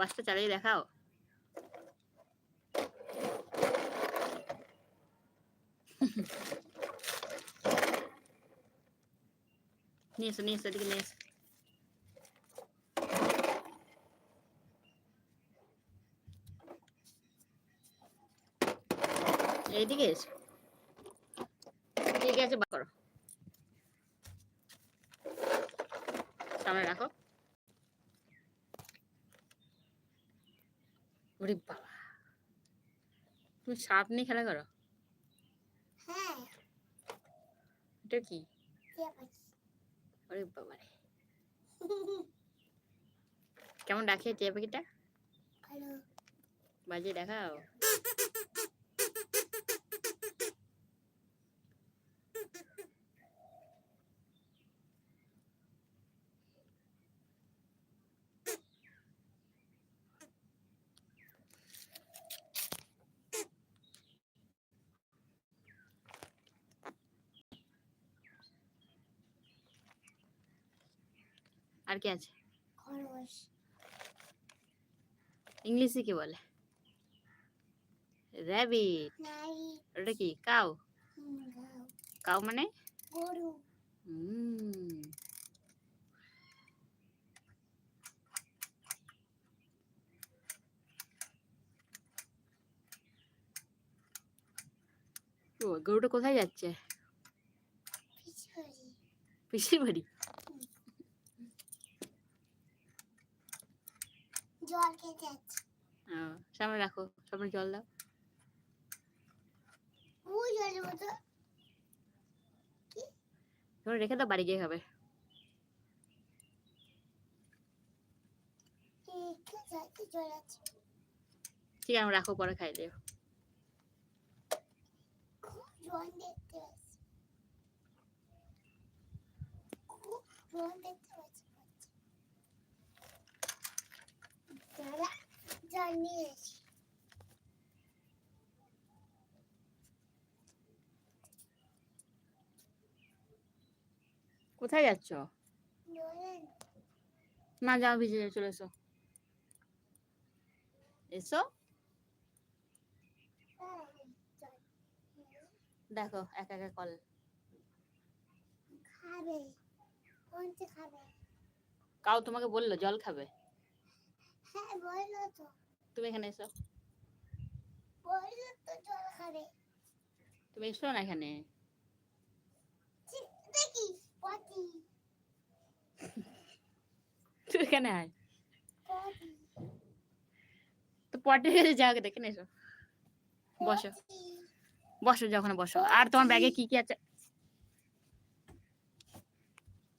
বাসটা চালিয়ে দেখাও। নিয়ে এসো, নিয়ে নিয়ে এসো। এইদিকে ঠিক আছে বা করো। সামনে রাখো। ওরে বাবা। তুমি সাপ নিয়ে খেলা করো? হ্যাঁ। এটা কি? ওরে বাবা রে। কেমন ডাকে টিয়া পাখিটা? বাজে বাজিয়ে দেখাও। আর কি আছে? খরগোশ। ইংলিশে কি বলে? র্যাবিট ওটা কি? কাউ কাউ মানে? গরু। হুম। গরুটা কোথায় যাচ্ছে? পিসির বাড়ি? জল খেতে যাচ্ছে। সামনে রাখো সামনে জল দাও। ওই জলের মতো ধরে রেখে দাও বাড়ি গিয়ে খাবে। আছে? ঠিক আছে রাখো পরে খাই দিও জল দেখতে পাচ্ছি খুব জল দেখতে পাচ্ছি দাদা কোথায় যাচ্ছ? না যাও ভিজে চলে এসো। এসো। দেখো একা একা কল খাবে। কোনটা খাবে? কাউ তোমাকে বলল জল খাবে? হ্যাঁ বলল তো। তুমি এখানে এসো। তুমি এসো না এখানে? তুই এখানে আয়। তো পটে গেছে যাও দেখে এসো। বসো। বসো যখন বসো। আর তোমার ব্যাগে কি কি আছে?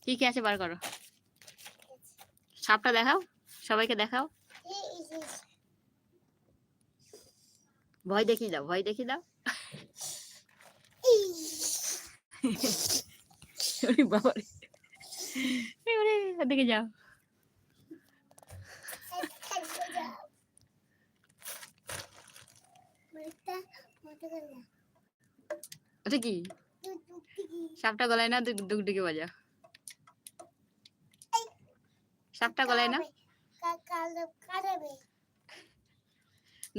কি কি আছে বার করো। সাপটা দেখাও, সবাইকে দেখাও। ভয় দেখিয়ে দাও ভয় দেখিয়ে দাও। বাবা ওদিকে যাও। ওটা কি? সাপটা গলায় না ডুগডুগি বাজাও সাপটা গলায় না।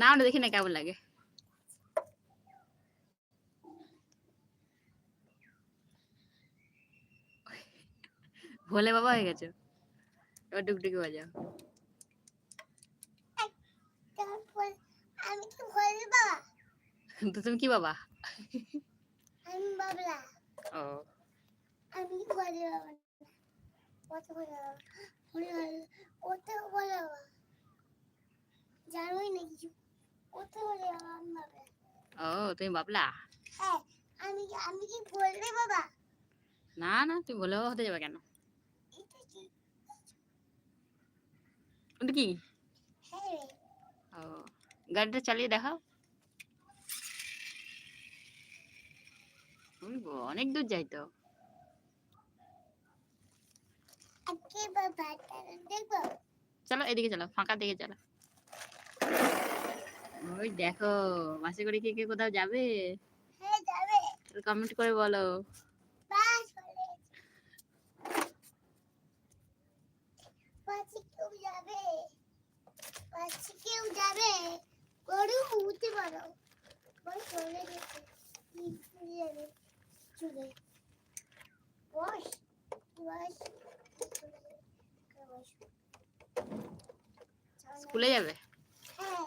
না ওটা দেখি না কেমন লাগে। ভোলে বাবা হয়ে গেছো। এবার ডুগডুগি বাজাও। আমি কি ভোলে বাবা? তো তুমি কি বাবা? আমি বাবলা। ও। আমি ভোলে বাবা না। কত ভোলে বাবা? ভোলে বাবা কত ভোলে বাবা? জানোই না কিছু। কত ভোলে বাবা আমি বাবলা। ও তুমি বাবলা? হ্যাঁ আমি কি আমি কি ভোলে বাবা? না না তুমি ভোলে বাবা হতে যাবে কেন এটা কি ওটা কি? হ্যাঁ ও গাড়িটা চালিয়ে দেখাও। অনেক দূর যাই তো। চলো এদিকে চলো ফাঁকা দিকে চলো। ওই দেখো মাসে করে কে কে কোথাও হ্যাঁ যাবে। কমেন্ট করে বলো বাস করে বাসে কেউ যাবে? পাশে কেউ যাবে? গরু উঠতে পারো। বল চলে গেছে যাবে? চলে। বস। বস। চলে যাবে, বস। চলো। স্কুলে যাবে? হ্যাঁ।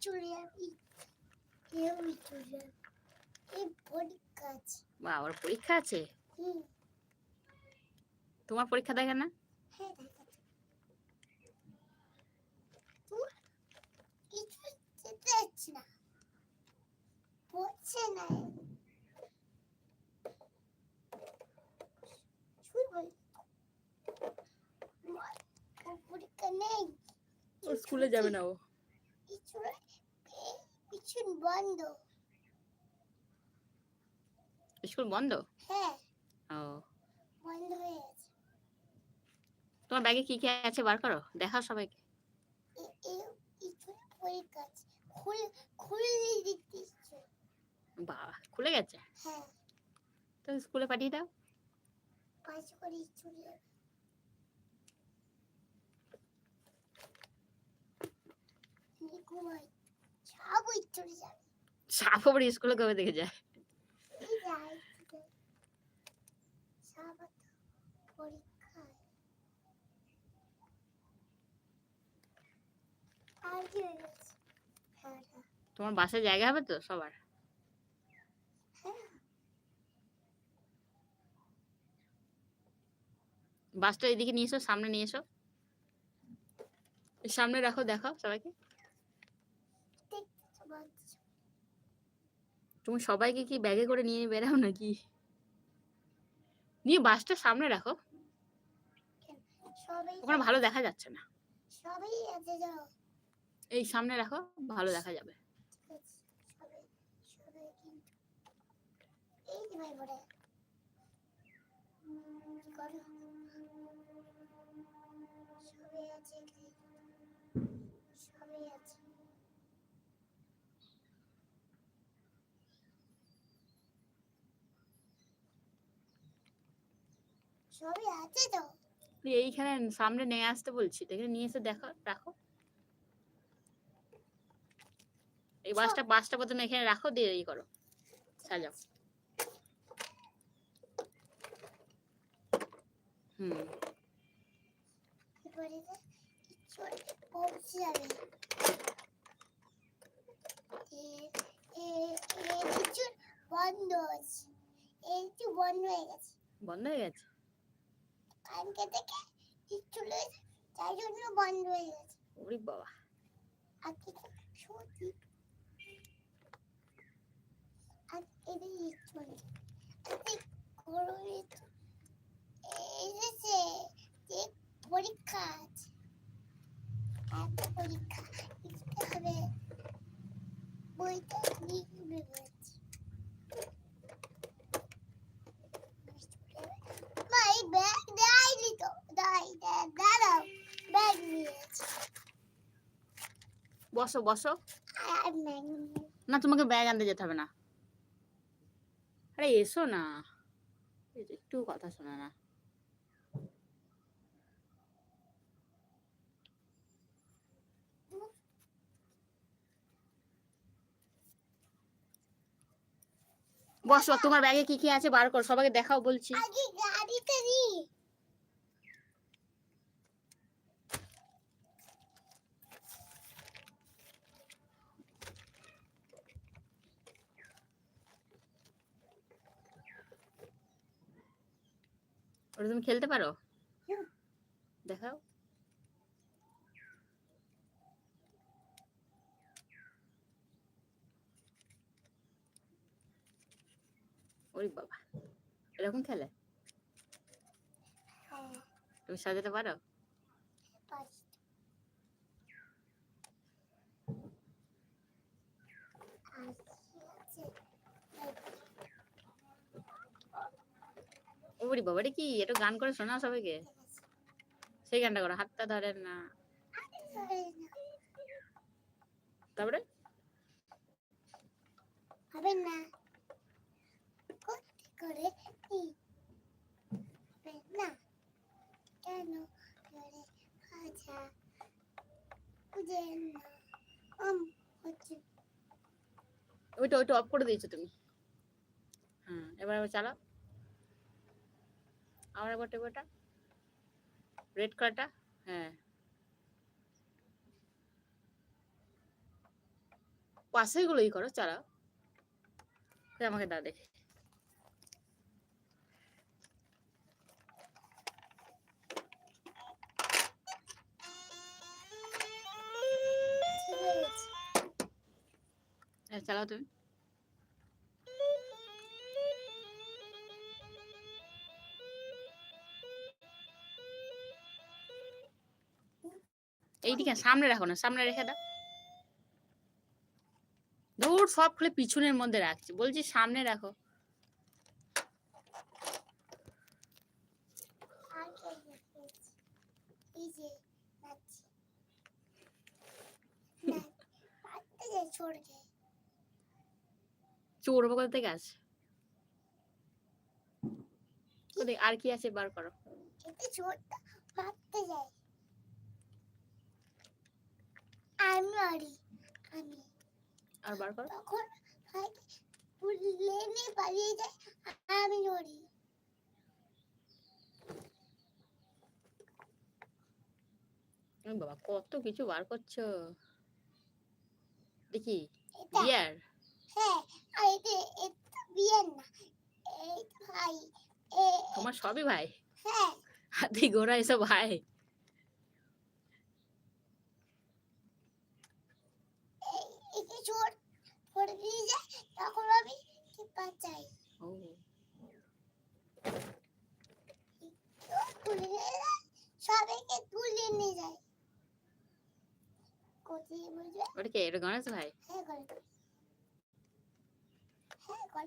চলে যাবি। কেউ চলে যাবে। পরীক্ষা আছে। পরীক্ষা আছে? তোমার পরীক্ষা দেখে না? হ্যাঁ দেখা তুই কিছু যেতে যাচ্ছি না পড়ছে না স্কুলে যাবে না ও কিছু বন্ধ স্কুল বন্ধ হ্যাঁ ও বন্ধ হয়ে গেছে তোমার ব্যাগে কি কি আছে বার করো দেখাও সবাইকে এ- এ- পরীক্ষা আছে খুলে খুলে দিতে ইচ্ছে। বাবা খুলে গেছে? হ্যাঁ। তো স্কুলে পাঠিয়ে দাও। পাঁচ করে চলে ঘুমাই সবই চলে যাবে। সাপ আবার স্কুলে কবে দেখে যায়? এই যাই সাবাত পরীক্ষায় আর কি হয়ে গেছে হ্যাঁ হ্যাঁ তোমার বাসায় জায়গা হবে তো সবার? বাসটা এদিকে নিয়ে এসো সামনে নিয়ে এসো। সামনে রাখো দেখাও সবাইকে। তুমি সবাইকে কি ব্যাগে করে নিয়ে বেরাও নাকি? নিয়ে বাসটা সামনে রাখো। ওখানে ভালো দেখা যাচ্ছে না। এই সামনে রাখো ভালো দেখা যাবে ঠিক আছে সবাই সবাই কিন্তু এই যে ভাই করো। সবাই আছে এখানে। আছে। সবাই আছে তো। এই এইখানে সামনে নিয়ে আসতে বলছি এখানে নিয়ে এসে দেখো রাখো। এই বাসটা বাসটা প্রথমে এখানে রাখো দিয়ে এই করো সাজাও। হুম। এবারে চলে পৌঁছে যাবে বন্ধ এই বন্ধ হয়ে গেছে। বন্ধ হয়ে গেছে? কালকে থেকে চলে তাই জন্য বন্ধ হয়ে গেছে। ওরে বাবা। আর কিছু সত্যি। আর এদের গরমে এসেছে যে পরীক্ষা আছে একটা পরীক্ষা লিখতে হবে বইটা লিখবে বলছে মা এই ব্যাগ দেয়নি তো দাই দাঁড়াও ব্যাগ নিয়েছে বসো বসো। না তোমাকে ব্যাগ আনতে যেতে হবে না। আরে এসো না। একটু কথা শোনা না। বসো তোমার ব্যাগে কি কি আছে? বার করো সবাইকে দেখাও বলছি। ওটা তুমি খেলতে পারো? দেখাও। ওরে বাবা এরকম খেলে? হ্যাঁ। তুমি সাজাতে পারো পাঁচ আছে ওরে বাবা কি? এটা গান করে শোনাও সবাইকে? সেই গানটা করো হাতটা ধরেন না। তারপরে? হবে না। করে কি? না। কেন করে ভাজা? যে না। আম হচ্ছে। ওইটা ওইটা অফ করে দিয়েছ তুমি। হ্যাঁ এবার আবার চালাও। আবার একবার টেবিলটা রেড কালারটা হ্যাঁ। পাশেগুলোই করো, চালাও। আমাকে দা দেখে। হ্যাঁ চালাও তুমি। এইদিকে সামনে রাখো না, সামনে রেখে দাও। দূর সব খুলে পিছনের মধ্যে রাখছি। বলছি সামনে রাখো। আর কে দেখেছি এই যে নাচছি না পারতে যে ছোড় গে চোর কোথা থেকে আছে আর কি আছে বার করো। এতে ভাবতে যায়। আড়ি আমি। আর বার করো। তখন লেনে পালিয়ে যায় আমি নড়ি। বাবা কত কিছু বার করছ। দেখি বিয়ার? হ্যাঁ আর এটা এটা বিয়ের না এই ভাই তোমার সবই ভাই? হ্যাঁ। হাতি ঘোড়া এসব ভাই এই একে চোর দিয়ে যায় তখন আমি তুলে নিয়ে যায় সবাইকে তুলে নিয়ে যায় কোথায় বুঝবে? ওটা কে এটা গণেশ ভাই? হ্যাঁ হ্যাঁ ভাই। এখন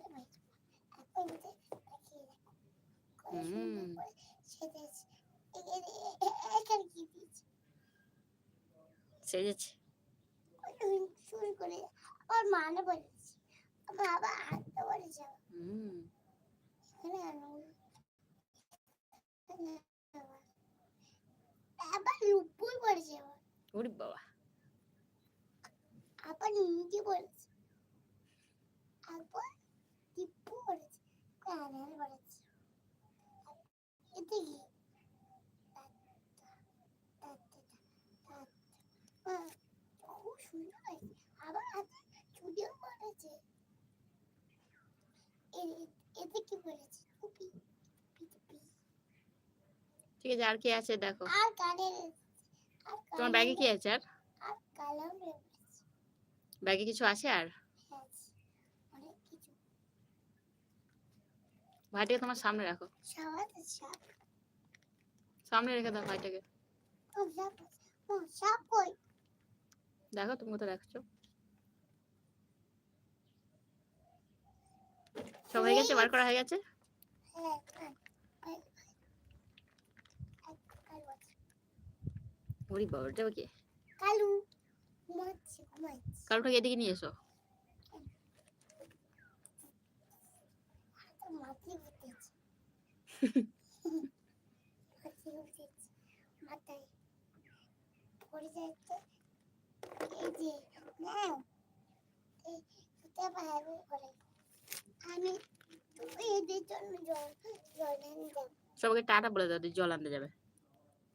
হুম। এখানে কি দিয়েছে। সেজেছে। শুরু করে আমার মানে বলেছে আমার বাবা আনতে বলেছে। আবার লুপুই পড়েছে ওরে বাবা। আবার নিজে বলেছে আবার টিপু পড়েছে কানাল পড়েছে এতে কি খুব সুন্দর হয়েছে আবার হাতে চুড়িও পড়েছে এ- এতে কি পড়েছে টুপি টুপি টুপি ঠিক আছে আর কি আছে দেখো তোমার ব্যাগে কি আছে আর? ব্যাগে কিছু আছে আর? হ্যাঁ ভাইটাকে তোমার সামনে রাখো। সামনে রেখে দাও ভাইটাকে। দেখো তুমি কোথায় রাখছো সব হয়ে গেছে? বার করা হয়ে গেছে হ্যাঁ হ্যাঁ হ্যাঁ কালু আছে। ওরে বাবা যাবে কি কালু কালুটাকে এদিকে নিয়ে এসো সবাইকে টাটা বলে দাও জল আনতে যাবে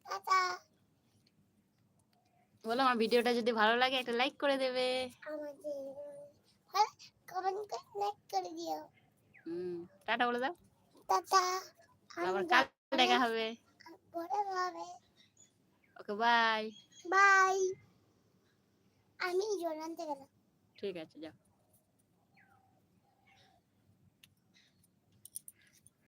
টাটা বলো আমার ভিডিওটা যদি ভালো লাগে একটা লাইক করে দেবে। কমেন্ট করে লাইক করে দিও হুম টাটা বলে দাও। টাটা আবার কাল দেখা হবে। পরে হবে ওকে বাই বাই আমি জল আনতে গেলাম ঠিক আছে যাও।